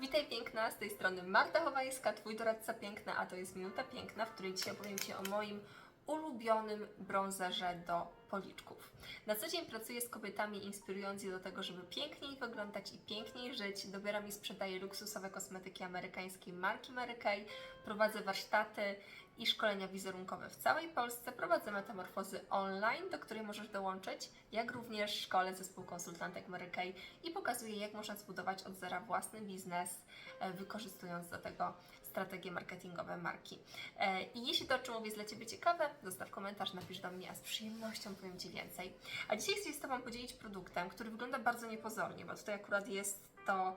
Witaj piękna, z tej strony Marta Chowajska, Twój doradca piękna, a to jest Minuta Piękna, w której dzisiaj opowiem Ci o moim ulubionym bronzerze do policzków. Na co dzień pracuję z kobietami, inspirując je do tego, żeby piękniej wyglądać i piękniej żyć. Dobieram i sprzedaję luksusowe kosmetyki amerykańskiej marki Mary Kay. Prowadzę warsztaty i szkolenia wizerunkowe w całej Polsce. Prowadzę metamorfozy online, do której możesz dołączyć, jak również szkole zespół konsultantek Mary Kay i pokazuję, jak można zbudować od zera własny biznes, e, wykorzystując do tego strategie marketingowe marki. E, I jeśli to, o czym mówię, jest dla Ciebie ciekawe, zostaw komentarz, napisz do mnie, a z przyjemnością powiem Ci więcej. A dzisiaj chcę się z Tobą podzielić produktem, który wygląda bardzo niepozornie, bo tutaj akurat jest to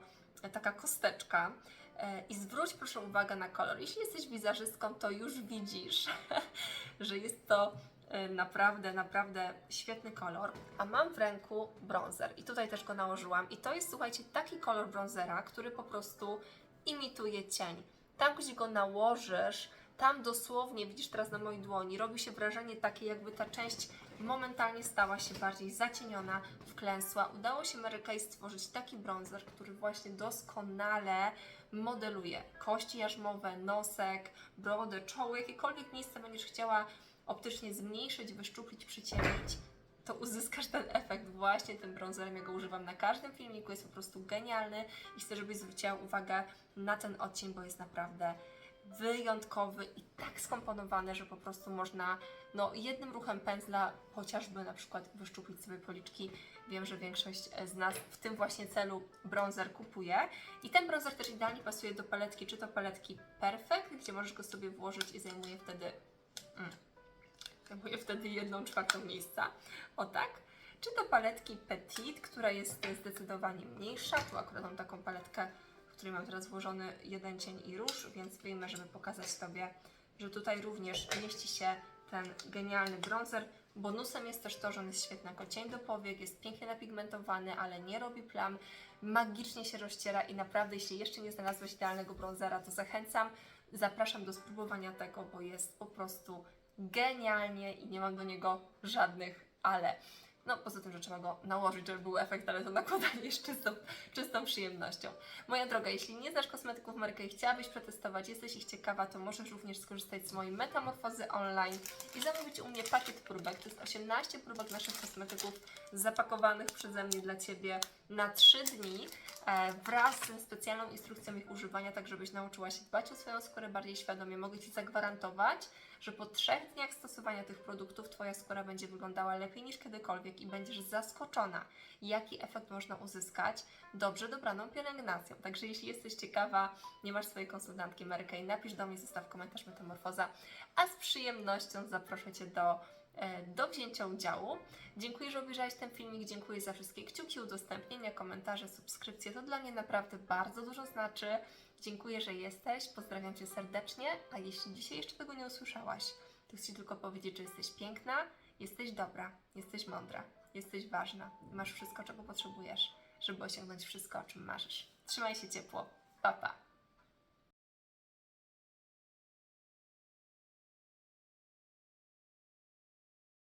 taka kosteczka. E, I zwróć proszę uwagę na kolor. Jeśli jesteś wizerzystką, to już widzisz, że jest to e, naprawdę, naprawdę świetny kolor. A mam w ręku bronzer i tutaj też go nałożyłam. I to jest, słuchajcie, taki kolor bronzera, który po prostu imituje cień. Tam, gdzie go nałożysz, tam dosłownie, widzisz teraz na mojej dłoni, robi się wrażenie takie, jakby ta część momentalnie stała się bardziej zacieniona, wklęsła. Udało się Mary Kay stworzyć taki bronzer, który właśnie doskonale modeluje kości jarzmowe, nosek, brodę, czoło, jakiekolwiek miejsce będziesz chciała optycznie zmniejszyć, wyszczuplić, przyciemnić, to uzyskasz ten efekt właśnie tym bronzerem. Ja go używam na każdym filmiku, jest po prostu genialny i chcę, żebyś zwróciła uwagę na ten odcień, bo jest naprawdę wyjątkowy i tak skomponowany, że po prostu można no, jednym ruchem pędzla chociażby na przykład wyszczuplić sobie policzki. Wiem, że większość z nas w tym właśnie celu bronzer kupuje. I ten bronzer też idealnie pasuje do paletki, czy to paletki Perfect, gdzie możesz go sobie włożyć i zajmuje wtedy... Mm, zajmuje wtedy jedną czwartą miejsca. O tak. Czy to paletki Petit, która jest zdecydowanie mniejsza. Tu akurat mam taką paletkę, w której mam teraz włożony jeden cień i róż, więc wyjmę, żeby pokazać Tobie, że tutaj również mieści się ten genialny bronzer. Bonusem jest też to, że on jest świetny jako cień do powiek, jest pięknie napigmentowany, ale nie robi plam, magicznie się rozciera i naprawdę, jeśli jeszcze nie znalazłeś idealnego bronzera, to zachęcam, zapraszam do spróbowania tego, bo jest po prostu genialnie i nie mam do niego żadnych ale. No, poza tym, że trzeba go nałożyć, żeby był efekt, ale to nakładanie jest czystą, czystą przyjemnością. Moja droga, jeśli nie znasz kosmetyków marki i chciałabyś przetestować, jesteś ich ciekawa, to możesz również skorzystać z mojej metamorfozy online i zamówić u mnie pakiet próbek. To jest 18 próbek naszych kosmetyków zapakowanych przeze mnie dla Ciebie na 3 dni e, wraz z specjalną instrukcją ich używania, tak żebyś nauczyła się dbać o swoją skórę bardziej świadomie. Mogę Ci zagwarantować, że po trzech dniach stosowania tych produktów Twoja skóra będzie wyglądała lepiej niż kiedykolwiek i będziesz zaskoczona, jaki efekt można uzyskać dobrze dobraną pielęgnacją. Także jeśli jesteś ciekawa, nie masz swojej konsultantki Mary Kay, napisz do mnie, zostaw komentarz Metamorfoza, a z przyjemnością zaproszę Cię do do wzięcia udziału. Dziękuję, że obejrzałeś ten filmik, dziękuję za wszystkie kciuki, udostępnienia, komentarze, subskrypcje. To dla mnie naprawdę bardzo dużo znaczy. Dziękuję, że jesteś, pozdrawiam Cię serdecznie, a jeśli dzisiaj jeszcze tego nie usłyszałaś, to chcę Ci tylko powiedzieć, że jesteś piękna, jesteś dobra, jesteś mądra, jesteś ważna, masz wszystko, czego potrzebujesz, żeby osiągnąć wszystko, o czym marzysz. Trzymaj się ciepło, pa pa!